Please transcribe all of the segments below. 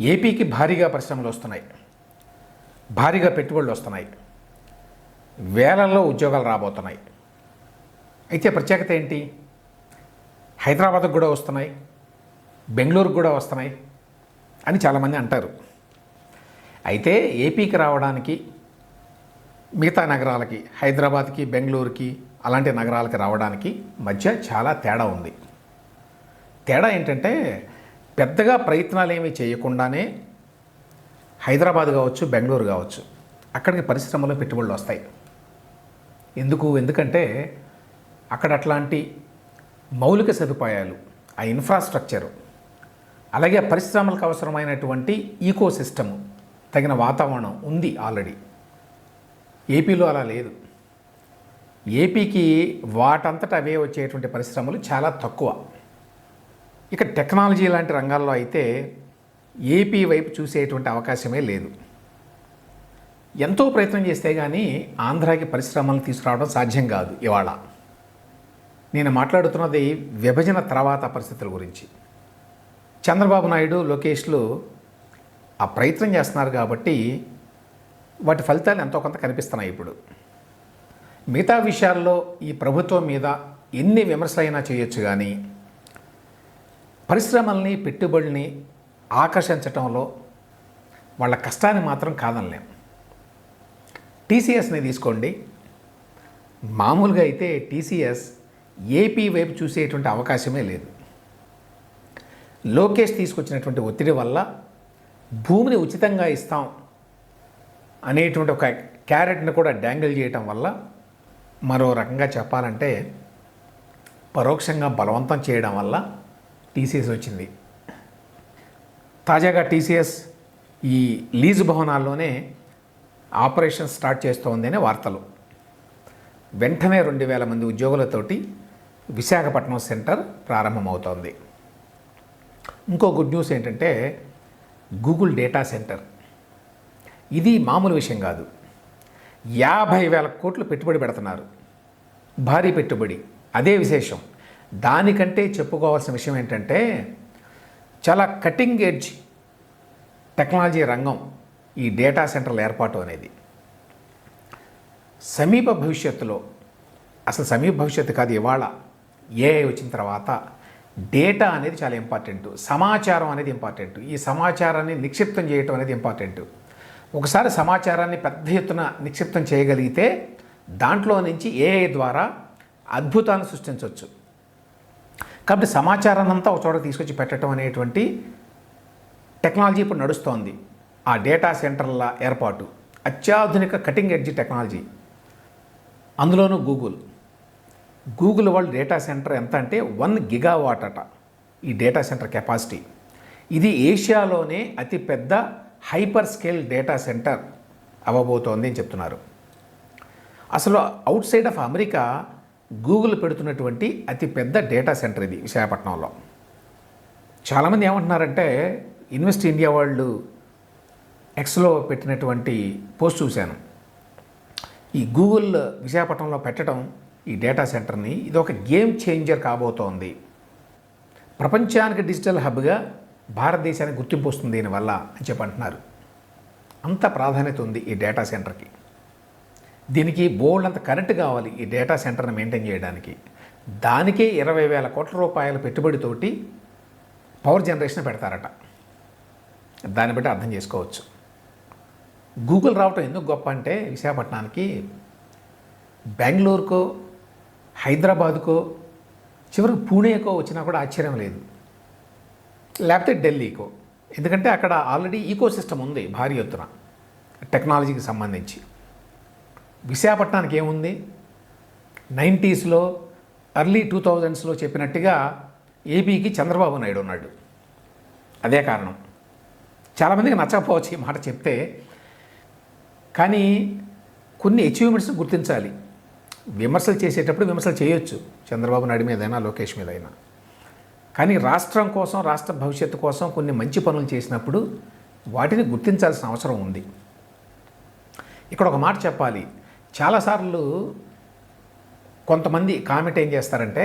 ఏపీకి భారీగా పరిశ్రమలు వస్తున్నాయి. భారీగా పెట్టుబడులు వస్తున్నాయి. వేలల్లో ఉద్యోగాలు రాబోతున్నాయి. అయితే ప్రత్యేకత ఏంటి? హైదరాబాద్కు కూడా వస్తున్నాయి. బెంగళూరుకు కూడా వస్తున్నాయి అని చాలామంది అంటారు. అయితే ఏపీకి రావడానికి మిగతా నగరాలకి హైదరాబాద్కి బెంగళూరుకి అలాంటి నగరాలకి రావడానికి మధ్య చాలా తేడా ఉంది. తేడా ఏంటంటే పెద్దగా ప్రయత్నాలు ఏమీ చేయకుండానే హైదరాబాద్ కావచ్చు బెంగళూరు కావచ్చు అక్కడికి పరిశ్రమలో పెట్టుబడులు వస్తాయి. ఎందుకు? ఎందుకంటే అక్కడ అట్లాంటి మౌలిక సదుపాయాలు ఆ ఇన్ఫ్రాస్ట్రక్చరు అలాగే పరిశ్రమలకు అవసరమైనటువంటి ఈకో సిస్టము తగిన వాతావరణం ఉంది ఆల్రెడీ. ఏపీలో అలా లేదు. ఏపీకి వాటంతట అవే వచ్చేటువంటి పరిశ్రమలు చాలా తక్కువ. ఇక టెక్నాలజీ లాంటి రంగాల్లో అయితే ఏపీ వైపు చూసేటువంటి అవకాశమే లేదు. ఎంతో ప్రయత్నం చేస్తే కానీ ఆంధ్రాకి పరిశ్రమలు తీసుకురావడం సాధ్యం కాదు ఇవాళ. నేను మాట్లాడుతున్నది విభజన తర్వాత పరిస్థితుల గురించి. చంద్రబాబు నాయుడు లోకేష్లు ఆ ప్రయత్నం చేస్తున్నారు కాబట్టి వాటి ఫలితాలు ఎంతో కొంత కనిపిస్తున్నాయి ఇప్పుడు. మిగతా విషయాల్లో ఈ ప్రభుత్వం మీద ఎన్ని విమర్శలైనా చేయొచ్చు కానీ పరిశ్రమల్ని పెట్టుబడుల్ని ఆకర్షించటంలో వాళ్ళ కష్టాన్ని మాత్రం కాదనలేం. టీసీఎస్ని తీసుకోండి. మామూలుగా అయితే టీసీఎస్ ఏపీ వైపు చూసేటువంటి అవకాశమే లేదు. లోకేష్ తీసుకొచ్చినటువంటి ఒత్తిడి వల్ల భూమిని ఉచితంగా ఇస్తాం అనేటువంటి ఒక క్యారెట్ని కూడా డ్యాంగిల్ చేయటం వల్ల మరో రకంగా చెప్పాలంటే పరోక్షంగా బలవంతం చేయడం వల్ల టీసీఎస్ వచ్చింది. తాజాగా టీసీఎస్ ఈ లీజు భవనాల్లోనే ఆపరేషన్ స్టార్ట్ చేస్తోంది అనే వార్తలు. వెంటనే రెండు వేల మంది ఉద్యోగులతోటి విశాఖపట్నం సెంటర్ ప్రారంభమవుతోంది. ఇంకో గుడ్ న్యూస్ ఏంటంటే గూగుల్ డేటా సెంటర్. ఇది మామూలు విషయం కాదు. యాభై వేల కోట్లు పెట్టుబడి పెడుతున్నారు. భారీ పెట్టుబడి. అదే విశేషం. దానికంటే చెప్పుకోవాల్సిన విషయం ఏంటంటే చాలా కటింగ్ ఎడ్జ్ టెక్నాలజీ రంగం ఈ డేటా సెంటర్ల ఏర్పాటు అనేది. సమీప భవిష్యత్తులో అసలు సమీప భవిష్యత్తు కాదు ఇవాళ ఏఐ వచ్చిన తర్వాత డేటా అనేది చాలా ఇంపార్టెంట్ సమాచారం అనేది ఇంపార్టెంట్ ఈ సమాచారాన్ని నిక్షిప్తం చేయటం అనేది ఇంపార్టెంట్ ఒకసారి సమాచారాన్ని పెద్ద ఎత్తున నిక్షిప్తం చేయగలిగితే దాంట్లో నుంచి ఏఐ ద్వారా అద్భుతాన్ని సృష్టించవచ్చు. కాబట్టి సమాచారాన్ని అంతా ఒక చోట తీసుకొచ్చి పెట్టడం అనేటువంటి టెక్నాలజీ ఇప్పుడు నడుస్తోంది. ఆ డేటా సెంటర్ల ఏర్పాటు. అత్యాధునిక కటింగ్ ఎడ్జ్ టెక్నాలజీ. అందులోనూ Google. Google world data center ఎంత అంటే వన్ గిగావాట్ అట ఈ డేటా సెంటర్ కెపాసిటీ. ఇది ఏషియాలోనే అతిపెద్ద హైపర్ స్కేల్ డేటా సెంటర్ అవ్వబోతోంది అని చెప్తున్నారు. అసలు outside of America Google పెడుతున్నటువంటి అతిపెద్ద డేటా సెంటర్ ఇది విశాఖపట్నంలో. చాలామంది ఏమంటున్నారంటే ఇన్వెస్ట్ ఇండియా వాళ్ళు ఎక్స్లో పెట్టినటువంటి పోస్ట్ చూశాను. ఈ గూగుల్ విశాఖపట్నంలో పెట్టడం ఈ డేటా సెంటర్ని ఇది ఒక గేమ్ చేంజర్ కాబోతోంది. ప్రపంచానికి డిజిటల్ హబ్గా భారతదేశానికి గుర్తింపు వస్తుంది దీనివల్ల అని చెప్పి అంటున్నారు. అంత ప్రాధాన్యత ఉంది ఈ డేటా సెంటర్కి. దీనికి బోల్డ్ అంత కరెంట్ కావాలి ఈ డేటా సెంటర్ని మెయింటైన్ చేయడానికి. దానికే ఇరవై వేల కోట్ల రూపాయల పెట్టుబడితోటి పవర్ జనరేషన్ పెడతారట. దాన్ని బట్టి అర్థం చేసుకోవచ్చు. గూగుల్ రావటం ఎందుకు గొప్ప అంటే విశాఖపట్నానికి బెంగళూరుకో హైదరాబాద్కో చివరికి పూణేకో వచ్చినా కూడా ఆశ్చర్యం లేదు. లేకపోతే ఢిల్లీకో. ఎందుకంటే అక్కడ ఆల్రెడీ ఈకో సిస్టమ్ ఉంది భారీ ఎత్తున టెక్నాలజీకి సంబంధించి. విశాఖపట్నానికి ఏముంది? నైంటీస్లో అర్లీ టూ థౌజండ్స్లో చెప్పినట్టుగా ఏపీకి చంద్రబాబు నాయుడు ఉన్నాడు. అదే కారణం. చాలామందికి నచ్చకపోవచ్చు ఈ మాట చెప్తే. కానీ కొన్ని అచీవ్మెంట్స్ గుర్తించాలి. విమర్శలు చేసేటప్పుడు విమర్శలు చేయొచ్చు. చంద్రబాబు నాయుడు మీదైనా లోకేష్ మీదైనా. కానీ రాష్ట్రం కోసం రాష్ట్ర భవిష్యత్తు కోసం కొన్ని మంచి పనులు చేసినప్పుడు వాటిని గుర్తించాల్సిన అవసరం ఉంది. ఇక్కడ ఒక మాట చెప్పాలి. చాలాసార్లు కొంతమంది కామెంట్ ఏం చేస్తారంటే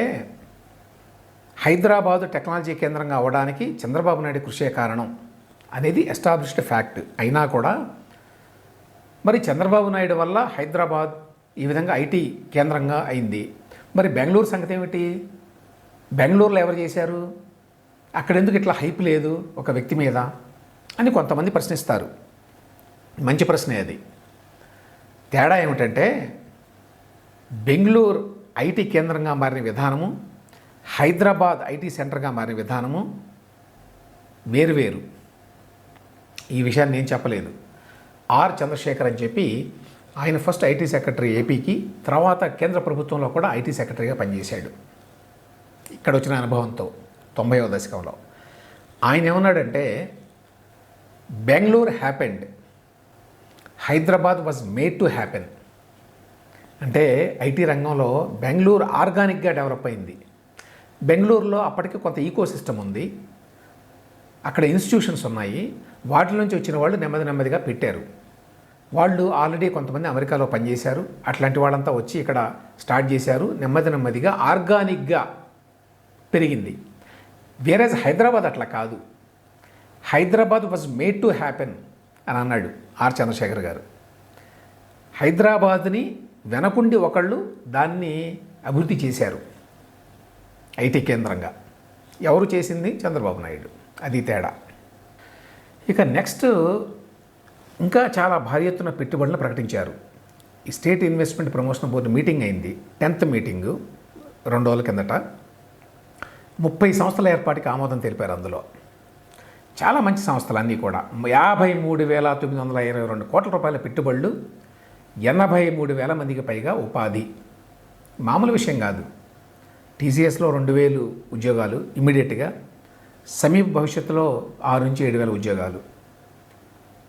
హైదరాబాదు టెక్నాలజీ కేంద్రంగా అవ్వడానికి చంద్రబాబు నాయుడు కృషే కారణం అనేది ఎస్టాబ్లిష్డ్ ఫ్యాక్ట్. అయినా కూడా మరి చంద్రబాబు నాయుడు వల్ల హైదరాబాద్ ఈ విధంగా ఐటీ కేంద్రంగా అయింది. మరి బెంగళూరు సంగతి ఏమిటి? బెంగళూరులో ఎవరు చేశారు? అక్కడ ఎందుకు ఇట్లా హైప్ లేదు ఒక వ్యక్తి మీద అని కొంతమంది ప్రశ్నిస్తారు. మంచి ప్రశ్నే అది. తేడా ఏమిటంటే బెంగళూరు ఐటీ కేంద్రంగా మారిన విధానము హైదరాబాద్ ఐటీ సెంటర్గా మారిన విధానము వేరువేరు. ఈ విషయాన్ని నేను చెప్పలేదు. ఆర్ చంద్రశేఖర్ అని చెప్పి ఆయన ఫస్ట్ ఐటీ సెక్రటరీ ఏపీకి తర్వాత కేంద్ర ప్రభుత్వంలో కూడా ఐటీ సెక్రటరీగా పనిచేశాడు. ఇక్కడ వచ్చిన అనుభవంతో తొంభైవ దశకంలో. ఆయన ఏమన్నాడంటే Bengaluru happened Hyderabad was made to happen అంటే ఐటీ రంగంలో బెంగళూరు ఆర్గానిక్గా డెవలప్ అయింది. బెంగళూరులో అప్పటికి కొంత ఈకో సిస్టమ్ ఉంది. అక్కడ ఇన్స్టిట్యూషన్స్ ఉన్నాయి. వాటి నుంచి వచ్చిన వాళ్ళు నెమ్మది నెమ్మదిగా పెట్టారు. వాళ్ళు ఆల్రెడీ కొంతమంది అమెరికాలో పనిచేశారు. అట్లాంటి వాళ్ళంతా వచ్చి ఇక్కడ స్టార్ట్ చేశారు. నెమ్మది నెమ్మదిగా ఆర్గానిక్గా పెరిగింది. వేరేజ్ హైదరాబాద్ అట్లా కాదు. Hyderabad was made to happen అని అన్నాడు ఆర్ చంద్రశేఖర్ గారు. హైదరాబాద్ని వెనకుండి ఒకళ్ళు దాన్ని అభివృద్ధి చేశారు ఐటీ కేంద్రంగా. ఎవరు చేసింది? చంద్రబాబు నాయుడు. అది తేడా. ఇక నెక్స్ట్ ఇంకా చాలా భారీ ఎత్తున పెట్టుబడులను ప్రకటించారు. ఈ state investment promotion board meeting అయింది. టెన్త్ మీటింగు రెండు రోజుల కిందట. ముప్పై సంస్థల ఏర్పాటుకి ఆమోదం తెలిపారు అందులో. చాలా మంచి సంస్థలు అన్నీ కూడా. యాభై మూడు వేల తొమ్మిది వందల ఇరవై రెండు కోట్ల రూపాయల పెట్టుబడులు ఎనభై మూడు వేల మందికి పైగా ఉపాధి. మామూలు విషయం కాదు. టీసీఎస్లో రెండు వేలు ఉద్యోగాలు ఇమ్మీడియట్గా సమీప భవిష్యత్తులో ఆరు నుంచి ఏడు వేల ఉద్యోగాలు.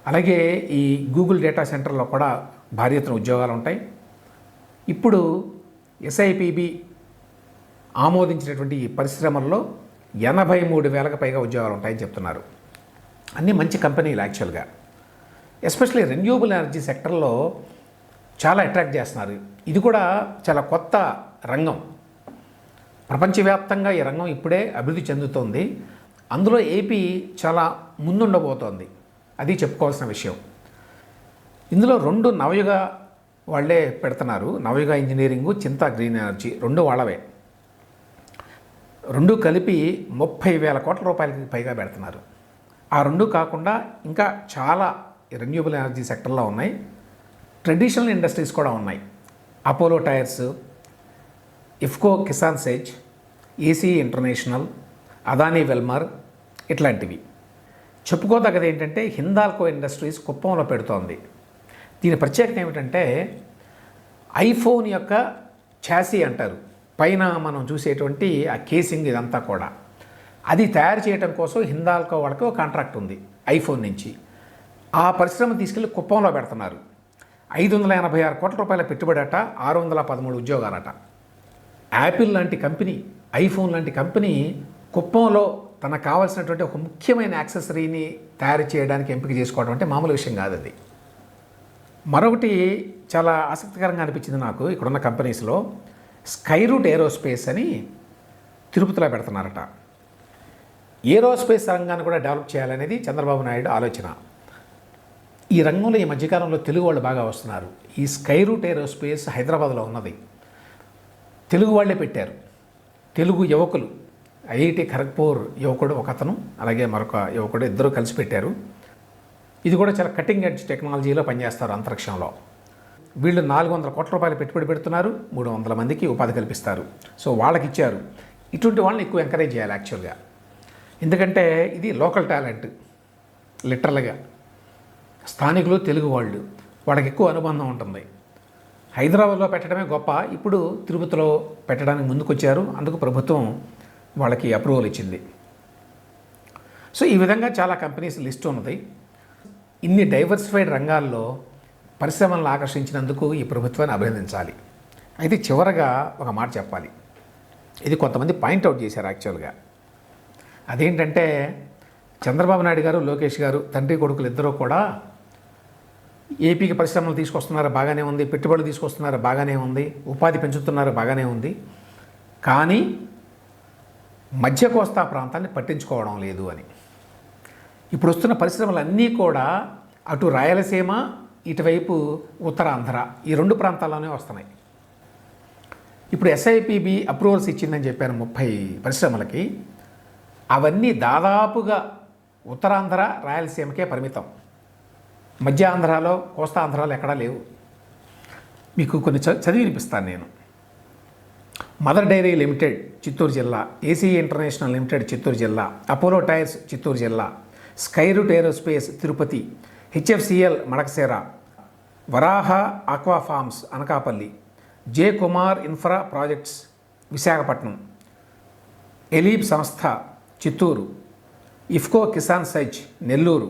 అలాగే ఈ గూగుల్ డేటా సెంటర్లో కూడా భారీ ఎత్తున ఉద్యోగాలు ఉంటాయి. ఇప్పుడు ఎస్ఐపిబి ఆమోదించినటువంటి ఈ పరిశ్రమల్లో ఎనభై మూడు వేలకు పైగా ఉద్యోగాలు ఉంటాయని చెప్తున్నారు. అన్నీ మంచి కంపెనీలు యాక్చువల్గా. ఎస్పెషల్లీ రెన్యూబుల్ ఎనర్జీ సెక్టర్లో చాలా అట్రాక్ట్ చేస్తున్నారు. ఇది కూడా చాలా కొత్త రంగం. ప్రపంచవ్యాప్తంగా ఈ రంగం ఇప్పుడే అభివృద్ధి చెందుతోంది. అందులో ఏపీ చాలా ముందుండబోతోంది. అది చెప్పుకోవాల్సిన విషయం. ఇందులో రెండు నవయుగ వాళ్ళే పెడుతున్నారు. Navayuga engineering Chinta green energy రెండు వాళ్ళవే. రెండు కలిపి ముప్పై వేల కోట్ల రూపాయలకి పైగా పెడుతున్నారు. ఆ రెండు కాకుండా ఇంకా చాలా రెన్యూబుల్ ఎనర్జీ సెక్టర్లో ఉన్నాయి. ట్రెడిషనల్ ఇండస్ట్రీస్ కూడా ఉన్నాయి. Apollo tyres IFFCO Kisan SEZ AC international Adani Wilmar ఇట్లాంటివి. చెప్పుకోదగ్గది ఏంటంటే హిందాల్కో ఇండస్ట్రీస్ కుప్పంలో పెడుతోంది. దీని ప్రత్యేకత ఏమిటంటే ఐఫోన్ యొక్క ఛాసీ అంటారు. పైన మనం చూసేటువంటి ఆ కేసింగ్ ఇదంతా కూడా. అది తయారు చేయడం కోసం హిందాల్కో వాళ్ళకి ఒక కాంట్రాక్ట్ ఉంది ఐఫోన్ నుంచి. ఆ పరిశ్రమ తీసుకెళ్ళి కుప్పంలో పెడుతున్నారు. ఐదు వందల ఎనభై ఆరు కోట్ల రూపాయల పెట్టుబడి అట ఆరు వందల పదమూడు ఉద్యోగాలట. యాపిల్ లాంటి కంపెనీ ఐఫోన్ లాంటి కంపెనీ కుప్పంలో తనకు కావాల్సినటువంటి ఒక ముఖ్యమైన యాక్సెసరీని తయారు చేయడానికి ఎంపిక చేసుకోవడం అంటే మామూలు విషయం కాదు అది. మరొకటి చాలా ఆసక్తికరంగా అనిపించింది నాకు ఇక్కడున్న కంపెనీస్లో స్కైరూట్ ఏరోస్పేస్ అని తిరుపతిలో పెడుతున్నారట. ఏరోస్పేస్ రంగాన్ని కూడా డెవలప్ చేయాలనేది చంద్రబాబు నాయుడు ఆలోచన. ఈ రంగంలో ఈ మధ్యకాలంలో తెలుగు వాళ్ళు బాగా వస్తున్నారు. ఈ స్కైరూట్ ఏరోస్పేస్ హైదరాబాద్లో ఉన్నది. తెలుగు వాళ్ళే పెట్టారు. తెలుగు యువకులు ఐఐటి ఖరగ్పూర్ యువకుడు ఒక అతను అలాగే మరొక యువకుడు ఇద్దరు కలిసి పెట్టారు. ఇది కూడా చాలా కటింగ్ ఎడ్జ్ టెక్నాలజీలో పనిచేస్తారు అంతరిక్షంలో. వీళ్ళు నాలుగు వందల కోట్ల రూపాయలు పెట్టుబడి పెడుతున్నారు మూడు వందల మందికి ఉపాధి కల్పిస్తారు. సో వాళ్ళకి ఇచ్చారు ఇటువంటి వాళ్ళని ఎక్కువ ఎంకరేజ్ చేయాలి యాక్చువల్గా ఎందుకంటే ఇది లోకల్ టాలెంట్ లిటరల్గా స్థానికులు తెలుగు వాళ్ళు వాళ్ళకి ఎక్కువ అనుబంధం ఉంటుంది. హైదరాబాద్లో పెట్టడమే గొప్ప ఇప్పుడు తిరుపతిలో పెట్టడానికి ముందుకొచ్చారు అందుకు ప్రభుత్వం వాళ్ళకి అప్రూవల్ ఇచ్చింది. సో ఈ విధంగా చాలా కంపెనీస్ లిస్ట్ ఉన్నది. ఇన్ని డైవర్సిఫైడ్ రంగాల్లో పరిశ్రమలను ఆకర్షించినందుకు ఈ ప్రభుత్వాన్ని అభినందించాలి. అయితే చివరగా ఒక మాట చెప్పాలి. ఇది కొంతమంది పాయింట్అవుట్ చేశారు యాక్చువల్గా. అదేంటంటే చంద్రబాబు నాయుడు గారు లోకేష్ గారు తండ్రి కొడుకులు ఇద్దరూ కూడా ఏపీకి పరిశ్రమలు తీసుకొస్తున్నారు బాగానే ఉంది పెట్టుబడులు తీసుకొస్తున్నారు బాగానే ఉంది ఉపాధి పెంచుతున్నారు బాగానే ఉంది. కానీ మధ్య కోస్తా ప్రాంతాన్ని పట్టించుకోవడం లేదు అని. ఇప్పుడు వస్తున్న పరిశ్రమలన్నీ కూడా అటు రాయలసీమ ఇటువైపు ఉత్తరాంధ్ర ఈ రెండు ప్రాంతాల్లోనే వస్తున్నాయి. ఇప్పుడు ఎస్ఐపిబి అప్రూవల్స్ ఇచ్చిందని చెప్పాను ముప్పై పరిశ్రమలకి. అవన్నీ దాదాపుగా ఉత్తరాంధ్ర రాయలసీమకే పరిమితం. మధ్య ఆంధ్రాలో కోస్తాంధ్రాలో ఎక్కడా లేవు. మీకు కొన్ని చ- చదివి వినిపిస్తాను నేను. మదర్ డైరీ లిమిటెడ్ చిత్తూరు జిల్లా. ఏసీ ఇంటర్నేషనల్ లిమిటెడ్ చిత్తూరు జిల్లా. అపోలో టైర్స్ చిత్తూరు జిల్లా. Skyroot aerospace Tirupati. HFCL Madakasira Varaha aqua farms Anakapalli J Kumar infra projects Visakhapatnam ఎలీబ్ సంస్థ Chittoor IFFCO Kisan SEZ Nellore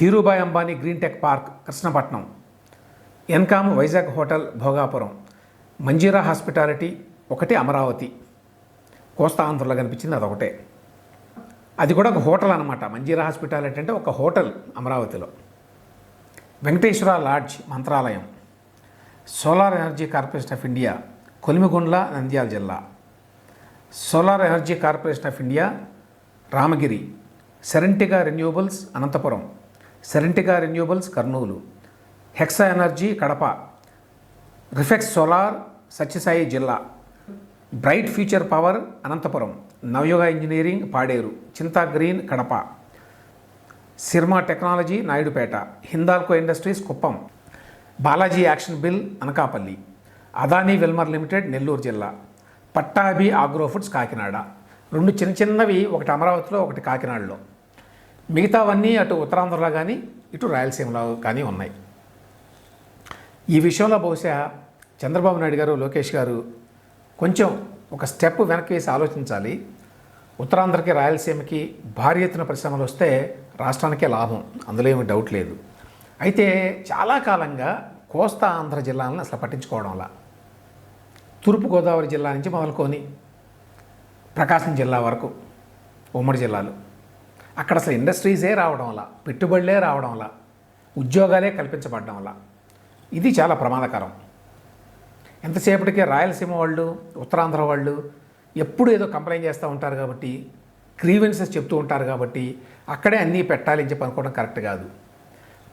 Dhirubhai Ambani green tech park Krishnapatnam ఎన్కామ్ Vizag hotel Bhogapuram Manjeera hospitality ఒకటి అమరావతి. కోస్తా ఆంధ్రలో కనిపించింది అదొకటే. అది కూడా ఒక హోటల్ అనమాట మంజీరా హాస్పిటాలిటీ అంటే ఒక హోటల్ అమరావతిలో. Venkateswara lodge Mantralayam. Solar energy corporation of India Kolimigundla Nandyal జిల్లా. Solar energy corporation of India Ramagiri. Serentica renewables Anantapur. Serentica renewables Kurnool. Hexa energy Kadapa. Refex solar Satyasai జిల్లా. Bright future power Anantapur. Navayuga engineering Paderu. Chinta green Kadapa. Sirma technology Naidupeta Hindalco industries Kuppam Balaji action bill Anakapalli Adani Wilmar limited Nellore జిల్లా Pattabhi agro foods Kakinada. రెండు చిన్న చిన్నవి ఒకటి అమరావతిలో ఒకటి కాకినాడలో. మిగతావన్నీ అటు ఉత్తరాంధ్రలో కానీ ఇటు రాయలసీమలో కానీ ఉన్నాయి. ఈ విషయంలో బహుశా చంద్రబాబు నాయుడు గారు లోకేష్ గారు కొంచెం ఒక స్టెప్ వెనక్కి వేసి ఆలోచించాలి. ఉత్తరాంధ్రకి రాయలసీమకి భారీ ఎత్తున పరిశ్రమలు వస్తే రాష్ట్రానికే లాభం. అందులో ఏమి డౌట్ లేదు. అయితే చాలా కాలంగా కోస్తా ఆంధ్ర జిల్లాలను అసలు పట్టించుకోవడంలా తూర్పుగోదావరి జిల్లా నుంచి మొదలుకొని ప్రకాశం జిల్లా వరకు ఉమ్మడి జిల్లాలు. అక్కడ అసలు ఇండస్ట్రీసే రావడం వల్ల పెట్టుబడులే రావడం వల్ల ఉద్యోగాలే కల్పించబడడం వల్ల ఇది చాలా ప్రమాదకరం. ఎంతసేపటికి రాయలసీమ వాళ్ళు ఉత్తరాంధ్ర వాళ్ళు ఎప్పుడు ఏదో కంప్లైంట్ చేస్తూ ఉంటారు కాబట్టి గ్రీవెన్సెస్ చెప్తూ ఉంటారు కాబట్టి అక్కడే అన్నీ పెట్టాలి అని చెప్పి అనుకోవడం కరెక్ట్ కాదు.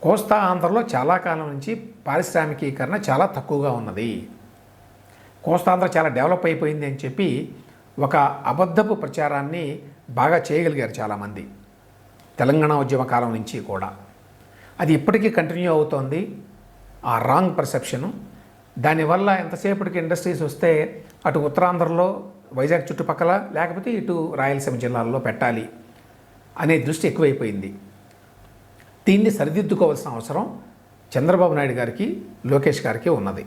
కోస్తా ఆంధ్రలో చాలా కాలం నుంచి పారిశ్రామికీకరణ చాలా తక్కువగా ఉన్నది. కోస్తాంధ్ర చాలా డెవలప్ అయిపోయింది అని చెప్పి ఒక అబద్ధపు ప్రచారాన్ని బాగా చేయగలిగారు చాలామంది. తెలంగాణ ఉద్యమ కాలం నుంచి కూడా. అది ఇప్పటికీ కంటిన్యూ అవుతోంది. ఆ రాంగ్ పర్సెప్షను. దానివల్ల ఎంతసేపటికి ఇండస్ట్రీస్ వస్తే అటు ఉత్తరాంధ్రలో వైజాగ్ చుట్టుపక్కల లేకపోతే ఇటు రాయలసీమ జిల్లాల్లో పెట్టాలి. అనే దృష్టి ఎక్కువైపోయింది. దీన్ని సరిదిద్దుకోవాల్సిన అవసరం చంద్రబాబు నాయుడు గారికి లోకేష్ గారికి ఉన్నది.